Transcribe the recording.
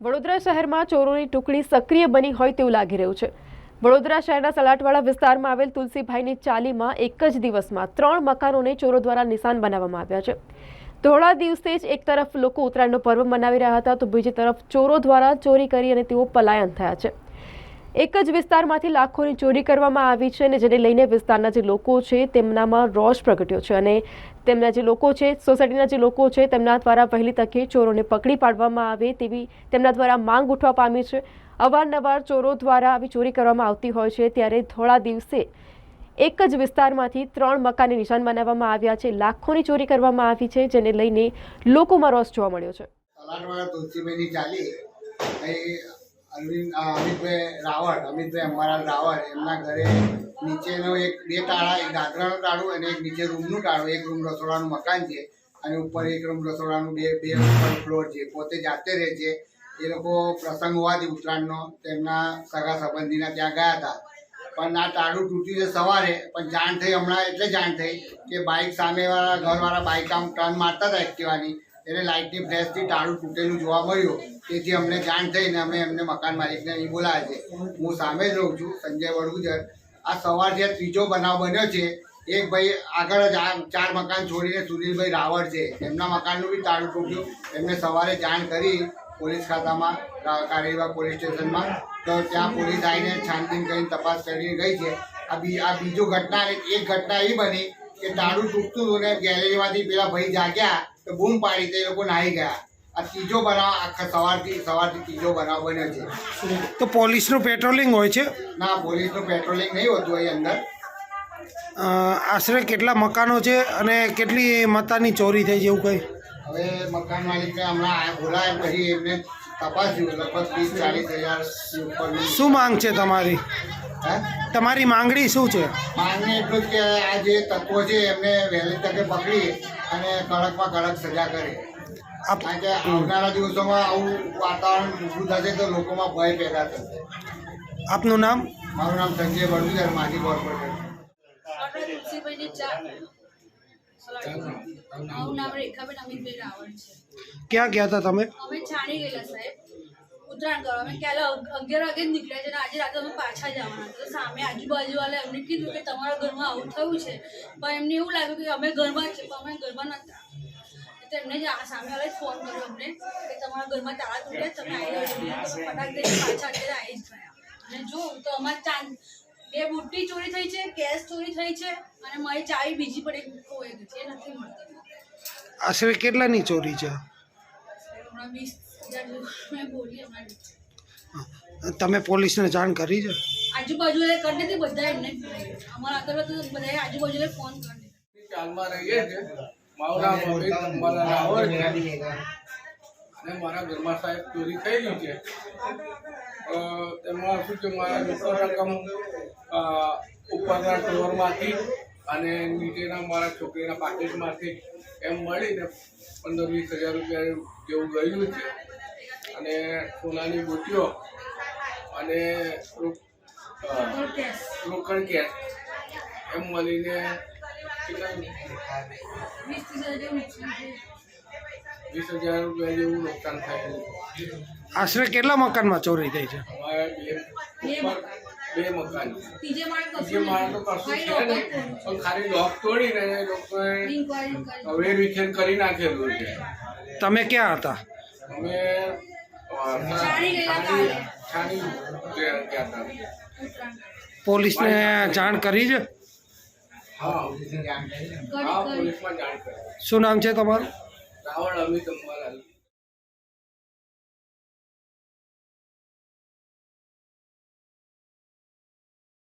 વડોદરા શહેરમાં ચોરોની ટુકડી સક્રિય બની હોય તેવું લાગી રહ્યું છે. વડોદરા શહેરના સલાટવાડા વિસ્તારમાં આવેલ તુલસીભાઈની ચાલીમાં એક જ દિવસમાં ત્રણ મકાનોને ચોરો દ્વારા નિશાન બનાવવામાં આવ્યા છે. ધોળા દિવસે જ એક તરફ લોકો ઉત્તરાયણનો પર્વ મનાવી રહ્યા હતા, તો બીજી તરફ ચોરો દ્વારા ચોરી કરી અને તેઓ પલાયન થયા છે. એક જ વિસ્તારમાંથી લાખોની ચોરી કરવામાં આવી છે અને જેને લઈને વિસ્તારના જે લોકો છે તેમનામાં રોષ પ્રગટ્યો છે અને તેમના જે લોકો છે, સોસાયટીના જે લોકો છે તેમના દ્વારા વહેલી તકે ચોરોને પકડી પાડવામાં આવે તેવી તેમના દ્વારા માંગ ઉઠવા પામી છે. અવારનવાર ચોરો દ્વારા આવી ચોરી કરવામાં આવતી હોય છે ત્યારે થોડા દિવસે એક જ વિસ્તારમાંથી ત્રણ મકાનને નિશાન બનાવવામાં આવ્યા છે. લાખોની ચોરી કરવામાં આવી છે જેને લઈને લોકોમાં રોષ જોવા મળ્યો છે. અરવિંદ અમિતભાઈ રાવળ, અમિતભાઈ અંબાલાલ રાવળ, એમના ઘરે નીચેનો એક, બે તાળા, એક દાદરાનું તાળું અને એક નીચે રૂમનું તાળું. એક રૂમ રસોડાનું મકાન છે અને ઉપર એક રૂમ રસોડાનું બે બે ઉપર ફ્લોર છે. પોતે જાતે રહે છે. એ લોકો પ્રસંગ હોવાથી ઉત્તરાયણનો તેમના સગા સંબંધીના ત્યાં ગયા હતા. પણ આ તાળું તૂટ્યું છે સવારે, પણ જાણ થઈ, હમણાં એટલે જાણ થઈ કે બાઇક સામેવાળા, ઘરવાળા બાઇક આમ ટર્ન મારતા હતા એક્ટિવાની. એટલે લાઇટની ફ્લેશથી તાળું તૂટેલું જોવા મળ્યું. તેથી અમને જાણ થઈને અમે એમને મકાન માલિકને અહીં બોલાવ્યા છે. હું સામે જ રહું છું, સંજય વડગુજર આ સવારથી આ ત્રીજો બનાવ બન્યો છે. એક ભાઈ આગળ જ ચાર મકાન છોડીને સુનિલભાઈ રાવળ છે. એમના મકાનનું બી તાળું તૂટ્યું. એમને સવારે જાણ કરી પોલીસ ખાતામાં કારેવા પોલીસ સ્ટેશનમાં. તો ત્યાં પોલીસ આવીને છાનબીન કરીને તપાસ કરીને ગઈ છે. આ બી, આ બીજો ઘટના એક ઘટના એ બની કે તાળું તૂટતું હતું ને ગેલેરીમાંથી પેલા ભાઈ જાગ્યા તો બૂમ પાડી તે લોકો નાહી ગયા. આ ત્રીજો બનાવ આખા સવારથી સવારથી ત્રીજો બનાવ બન્યો છે. તો પોલીસનું પેટ્રોલિંગ હોય છે? ના પોલીસનું પેટ્રોલિંગ નહીં હોતું અહીં અંદર. આશરે કેટલા મકાનો છે અને કેટલી મતાની ચોરી થઈ જેવું એવું કંઈ? હવે મકાન માલિકને હમણાં આ બોલાય પછી એમને તપાસ્યું લગભગ ત્રીસ ચાલીસ હજાર શું માંગ છે તમારી? તમારી માંગણી શું છે? માંગણી એટલું જ કે આ જે તત્વો છે એમને વહેલી તકે પકડી અને કડકમાં કડક સજા કરે. આપ કારણ કે આવનારા દિવસોમાં આવું વાતાવરણ ઊભું થશે તો લોકોમાં ભય પેદા થશે. આપનું નામ? મારું નામ સંજય વડુદર માજી કોર્પોરેટર ક્યાં ગયા હતા તમે? અમે છાણી ગયેલા સાહેબ. ઉત્તરાયણ કરવા અમે કાલે અગ- અગિયાર વાગે જ નીકળ્યા છે અને આજે રાતે અમે પાછા જવાના તો સામે આજુબાજુવાળા એમને કીધું કે તમારા ઘરમાં આવું થયું છે. પણ એમને એવું લાગ્યું કે અમે ઘરમાં જ છે પણ અમે ઘરમાં નહોતા. તો એમને જ આ સામે ફોન કર્યો અમને કે તમારા ઘરમાં તાળા તૂટ્યા, તમે આવી જલ્દી. ફટાક પાછા અત્યારે આવી જ ગયા. અને જો, તો અમારે ચાંદ, બે બુટ્ટી ચોરી થઈ છે કેશ ચોરી થઈ છે અને મારી ચાવી બીજી પણ એક ખોવાઈ ગઈ છે, એ નથી મળતી. આશરે કેટલાની ચોરી છે હમણાં વીસ હજાર જેવું મેં બોલી હમણાં તમે પોલીસને જાણ કરી છે? આજુબાજુ એ કરી દીધી બધા એમને અમારા આગળ તો બધાએ આજુબાજુ ફોન કરી દીધો. રહીએ છે. મારું નામ રાવળ છે. અને મારા ઘરમાં સાહેબ ચોરી થયેલી છે. એમાં શું છે મારા રોકડ રકમ ઉપરના ફ્લોરમાંથી અને નીચેના મારા છોકરીના પાકેટમાંથી એમ મળીને પંદર વીસ હજાર રૂપિયા જેવું ગયું છે. અને સોનાની બુટીઓ અને રોકડ કેશ એમ મળીને કેટલા વીસ હજાર રૂપિયા જેવું નુકસાન થયેલું આશરે કેટલા મકાનમાં ચોરી થઈ છે? અમારે બે મકાન. ત્રીજે માળે જે કશું મારે તો કશું છે નહીં. પણ ખાલી લોક તોડીને એ લોકોએ હવે વિખેર કરી નાખેલું છે. તમે ક્યાં હતા? અમે પોલીસને જાણ કરી છે? શું નામ છે તમારું? રાવણ અમિત અંબાલાલ.